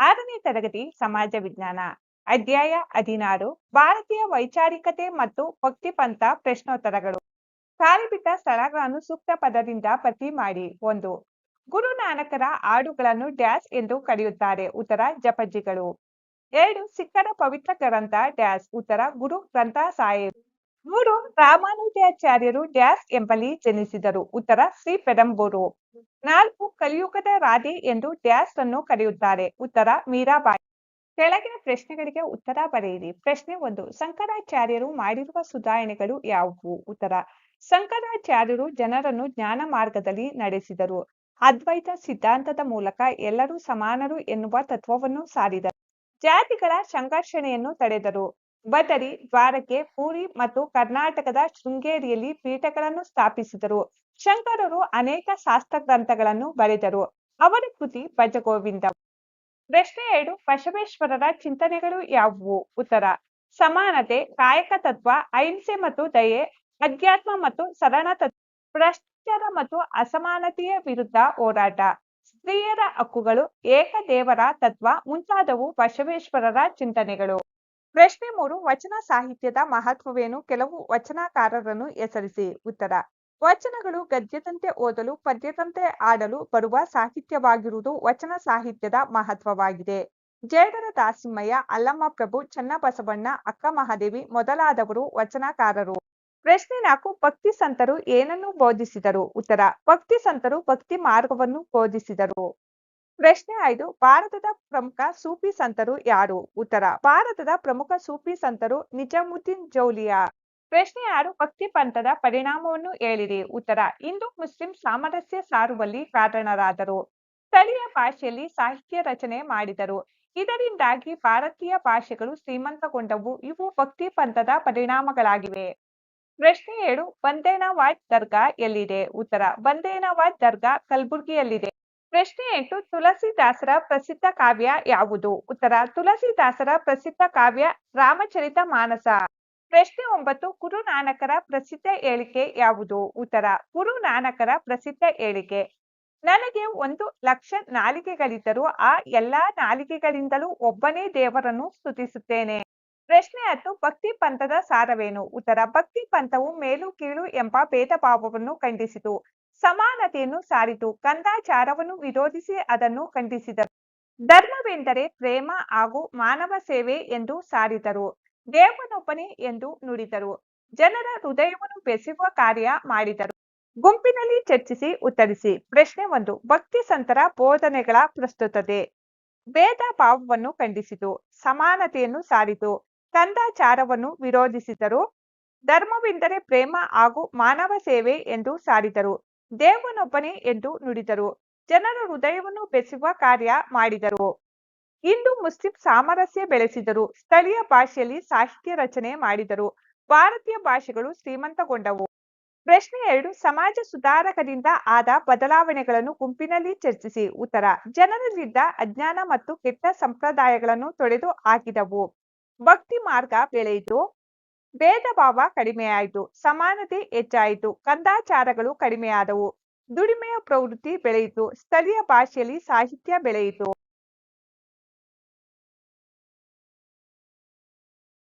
ಆರನೇ ತರಗತಿ ಸಮಾಜ ವಿಜ್ಞಾನ, ಅಧ್ಯಾಯ ಹದಿನಾರು, ಭಾರತೀಯ ವೈಚಾರಿಕತೆ ಮತ್ತು ಭಕ್ತಿ ಪಂಥ ಪ್ರಶ್ನೋತ್ತರಗಳು. ಕಾಲಿಬಿಟ್ಟ ಸ್ಥಳಗಳನ್ನು ಸೂಕ್ತ ಪದದಿಂದ ಪ್ರತಿ ಮಾಡಿ. ಒಂದು ಗುರು ನಾನಕರ ಹಾಡುಗಳನ್ನು ಡ್ಯಾಶ್ ಎಂದು ಕರೆಯುತ್ತಾರೆ. ಉತ್ತರ, ಜಪಜಿಗಳು. ಎರಡು ಸಿಖ್ಖರ ಪವಿತ್ರ ಗ್ರಂಥ ಡ್ಯಾಶ್ ಉತ್ತರ, ಗುರು ಗ್ರಂಥ ಸಾಹೇಬ್. ಮೂರು, ರಾಮಾನುಜಾಚಾರ್ಯರು ಡ್ಯಾಶ್ ಎಂಬಲ್ಲಿ ಜನಿಸಿದರು. ಉತ್ತರ, ಶ್ರೀ ಪೆರಂಬೂರು. ನಾಲ್ಕು ಕಲಿಯುಗದ ರಾಧಿ ಎಂದು ಡ್ಯಾಸ್ ಅನ್ನು ಕರೆಯುತ್ತಾರೆ. ಉತ್ತರ, ಮೀರಾಬಾಯಿ. ಕೆಳಗಿನ ಪ್ರಶ್ನೆಗಳಿಗೆ ಉತ್ತರ ಬರೆಯಿರಿ. ಪ್ರಶ್ನೆ ಒಂದು, ಶಂಕರಾಚಾರ್ಯರು ಮಾಡಿರುವ ಸುಧಾರಣೆಗಳು ಯಾವುವು? ಉತ್ತರ, ಶಂಕರಾಚಾರ್ಯರು ಜನರನ್ನು ಜ್ಞಾನ ಮಾರ್ಗದಲ್ಲಿ ನಡೆಸಿದರು. ಅದ್ವೈತ ಸಿದ್ಧಾಂತದ ಮೂಲಕ ಎಲ್ಲರೂ ಸಮಾನರು ಎನ್ನುವ ತತ್ವವನ್ನು ಸಾರಿದರು. ಜಾತಿಗಳ ಸಂಘರ್ಷಣೆಯನ್ನು ತಡೆದರು. ಬದರಿ, ದ್ವಾರಕೆ, ಪೂರಿ ಮತ್ತು ಕರ್ನಾಟಕದ ಶೃಂಗೇರಿಯಲ್ಲಿ ಪೀಠಗಳನ್ನು ಸ್ಥಾಪಿಸಿದರು. ಶಂಕರರು ಅನೇಕ ಶಾಸ್ತ್ರ ಗ್ರಂಥಗಳನ್ನು ಬರೆದರು. ಅವರ ಕೃತಿ ಭಜಗೋವಿಂದ. ಪ್ರಶ್ನೆ ಎರಡು, ಬಸವೇಶ್ವರರ ಚಿಂತನೆಗಳು ಯಾವುವು? ಉತ್ತರ, ಸಮಾನತೆ, ಕಾಯಕ ತತ್ವ, ಅಹಿಂಸೆ ಮತ್ತು ದಯೆ, ಅಧ್ಯಾತ್ಮ ಮತ್ತು ಸರಣ ತತ್ವ, ಭ್ರಷ್ಟರ ಮತ್ತು ಅಸಮಾನತೆಯ ವಿರುದ್ಧ ಹೋರಾಟ, ಸ್ತ್ರೀಯರ ಹಕ್ಕುಗಳು ಏಕದೇವರ ತತ್ವ, ಮುಂತಾದವು ಬಸವೇಶ್ವರರ ಚಿಂತನೆಗಳು. ಪ್ರಶ್ನೆ ಮೂರು, ವಚನ ಸಾಹಿತ್ಯದ ಮಹತ್ವವೇನು? ಕೆಲವು ವಚನಕಾರರನ್ನು ಹೆಸರಿಸಿ. ಉತ್ತರ ವಚನಗಳು ಗದ್ಯದಂತೆ ಓದಲು, ಪದ್ಯದಂತೆ ಆಡಲು ಬರುವ ಸಾಹಿತ್ಯವಾಗಿರುವುದು ವಚನ ಸಾಹಿತ್ಯದ ಮಹತ್ವವಾಗಿದೆ. ಜೇಡರ ದಾಸಿಮಯ್ಯ ಅಲ್ಲಮ್ಮ ಪ್ರಭು, ಚನ್ನಬಸವಣ್ಣ, ಅಕ್ಕ ಮಹಾದೇವಿ ಮೊದಲಾದವರು ವಚನಕಾರರು. ಪ್ರಶ್ನೆ ನಾಲ್ಕು, ಭಕ್ತಿ ಸಂತರು ಏನನ್ನು ಬೋಧಿಸಿದರು? ಉತ್ತರ, ಭಕ್ತಿ ಸಂತರು ಭಕ್ತಿ ಮಾರ್ಗವನ್ನು ಬೋಧಿಸಿದರು. ಪ್ರಶ್ನೆ ಐದು, ಭಾರತದ ಪ್ರಮುಖ ಸೂಫಿ ಸಂತರು ಯಾರು? ಉತ್ತರ, ಭಾರತದ ಪ್ರಮುಖ ಸೂಫಿ ಸಂತರು ನಿಜಾಮುದ್ದೀನ್ ಜೌಲಿಯಾ. ಪ್ರಶ್ನೆ ಆರು, ಭಕ್ತಿ ಪಂಥದ ಪರಿಣಾಮವನ್ನು ಹೇಳಿರಿ. ಉತ್ತರ, ಹಿಂದೂ, ಮುಸ್ಲಿಂ ಸಾಮರಸ್ಯ ಸಾರುವಲ್ಲಿ ಕಾರಣರಾದರು. ಸ್ಥಳೀಯ ಭಾಷೆಯಲ್ಲಿ ಸಾಹಿತ್ಯ ರಚನೆ ಮಾಡಿದರು. ಇದರಿಂದಾಗಿ ಭಾರತೀಯ ಭಾಷೆಗಳು ಶ್ರೀಮಂತಗೊಂಡವು. ಇವು ಭಕ್ತಿ ಪಂಥದ ಪರಿಣಾಮಗಳಾಗಿವೆ. ಪ್ರಶ್ನೆ ಏಳು ಬಂದೇನವಾಜ್ ದರ್ಗಾ ಎಲ್ಲಿದೆ? ಉತ್ತರ ಬಂದೇನವಾಜ್ ದರ್ಗಾ ಕಲಬುರ್ಗಿಯಲ್ಲಿದೆ. ಪ್ರಶ್ನೆ ಎಂಟು, ತುಳಸಿದಾಸರ ಪ್ರಸಿದ್ಧ ಕಾವ್ಯ ಯಾವುದು? ಉತ್ತರ, ತುಳಸಿದಾಸರ ಪ್ರಸಿದ್ಧ ಕಾವ್ಯ ರಾಮಚರಿತ ಮಾನಸ. ಪ್ರಶ್ನೆ ಒಂಬತ್ತು ಗುರು ನಾನಕರ ಪ್ರಸಿದ್ಧ ಹೇಳಿಕೆ ಯಾವುದು? ಉತ್ತರ ಗುರು ನಾನಕರ ಪ್ರಸಿದ್ಧ ಹೇಳಿಕೆ. ನನಗೆ ಒಂದು ಲಕ್ಷ ನಾಲಿಗೆಗಳಿದ್ದರೂ ಆ ಎಲ್ಲಾ ನಾಲಿಗೆಗಳಿಂದಲೂ ಒಬ್ಬನೇ ದೇವರನ್ನು ಸ್ತುತಿಸುತ್ತೇನೆ. ಪ್ರಶ್ನೆ ಹತ್ತು, ಭಕ್ತಿ ಪಂಥದ ಸಾರವೇನು? ಉತ್ತರ, ಭಕ್ತಿ ಪಂಥವು ಮೇಲು ಕೀಳು ಎಂಬ ಭೇದ ಭಾವವನ್ನು ಖಂಡಿಸಿತು. ಸಮಾನತೆಯನ್ನು ಸಾರಿತು. ಕಂದಾಚಾರವನ್ನು ವಿರೋಧಿಸಿ ಅದನ್ನು ಖಂಡಿಸಿದರು. ಧರ್ಮವೆಂದರೆ ಪ್ರೇಮ ಹಾಗೂ ಮಾನವ ಸೇವೆ ಎಂದು ಸಾರಿದರು. ದೇವನೊಬ್ಬನೇ ಎಂದು ನುಡಿದರು. ಜನರ ಹೃದಯವನ್ನು ಬೆಸೆಯುವ ಕಾರ್ಯ ಮಾಡಿದರು. ಗುಂಪಿನಲ್ಲಿ ಚರ್ಚಿಸಿ ಉತ್ತರಿಸಿ. ಪ್ರಶ್ನೆ ಒಂದು ಭಕ್ತಿ ಸಂತರ ಬೋಧನೆಗಳ ಪ್ರಸ್ತುತತೆ. ಭೇದ ಭಾವವನ್ನು ಖಂಡಿಸಿತು. ಸಮಾನತೆಯನ್ನು ಸಾರಿತು. ತಂದಾಚಾರವನ್ನು ವಿರೋಧಿಸಿದರು. ಧರ್ಮವೆಂದರೆ ಪ್ರೇಮ ಹಾಗೂ ಮಾನವ ಸೇವೆ ಎಂದು ಸಾರಿದರು. ದೇವನೊಬ್ಬನೇ ಎಂದು ನುಡಿದರು. ಜನರ ಹೃದಯವನ್ನು ಬೆಸೆಯುವ ಕಾರ್ಯ ಮಾಡಿದರು. ಹಿಂದೂ ಮುಸ್ಲಿಂ ಸಾಮರಸ್ಯ ಬೆಳೆಸಿದರು. ಸ್ಥಳೀಯ ಭಾಷೆಯಲ್ಲಿ ಸಾಹಿತ್ಯ ರಚನೆ ಮಾಡಿದರು. ಭಾರತೀಯ ಭಾಷೆಗಳು ಶ್ರೀಮಂತಗೊಂಡವು. ಪ್ರಶ್ನೆ ಎರಡು, ಸಮಾಜ ಸುಧಾರಕರಿಂದ ಆದ ಬದಲಾವಣೆಗಳನ್ನು ಗುಂಪಿನಲ್ಲಿ ಚರ್ಚಿಸಿ. ಉತ್ತರ, ಜನರಲ್ಲಿದ್ದ ಅಜ್ಞಾನ ಮತ್ತು ಕೆಟ್ಟ ಸಂಪ್ರದಾಯಗಳನ್ನು ತೊಡೆದು ಹಾಕಿದವು. ಭಕ್ತಿ ಮಾರ್ಗ ಬೆಳೆಯಿತು. ಭೇದ ಭಾವ ಕಡಿಮೆಯಾಯಿತು. ಸಮಾನತೆ ಹೆಚ್ಚಾಯಿತು. ಕಂದಾಚಾರಗಳು ಕಡಿಮೆಯಾದವು. ದುಡಿಮೆಯ ಪ್ರವೃತ್ತಿ ಬೆಳೆಯಿತು. ಸ್ಥಳೀಯ ಭಾಷೆಯಲ್ಲಿ ಸಾಹಿತ್ಯ ಬೆಳೆಯಿತು.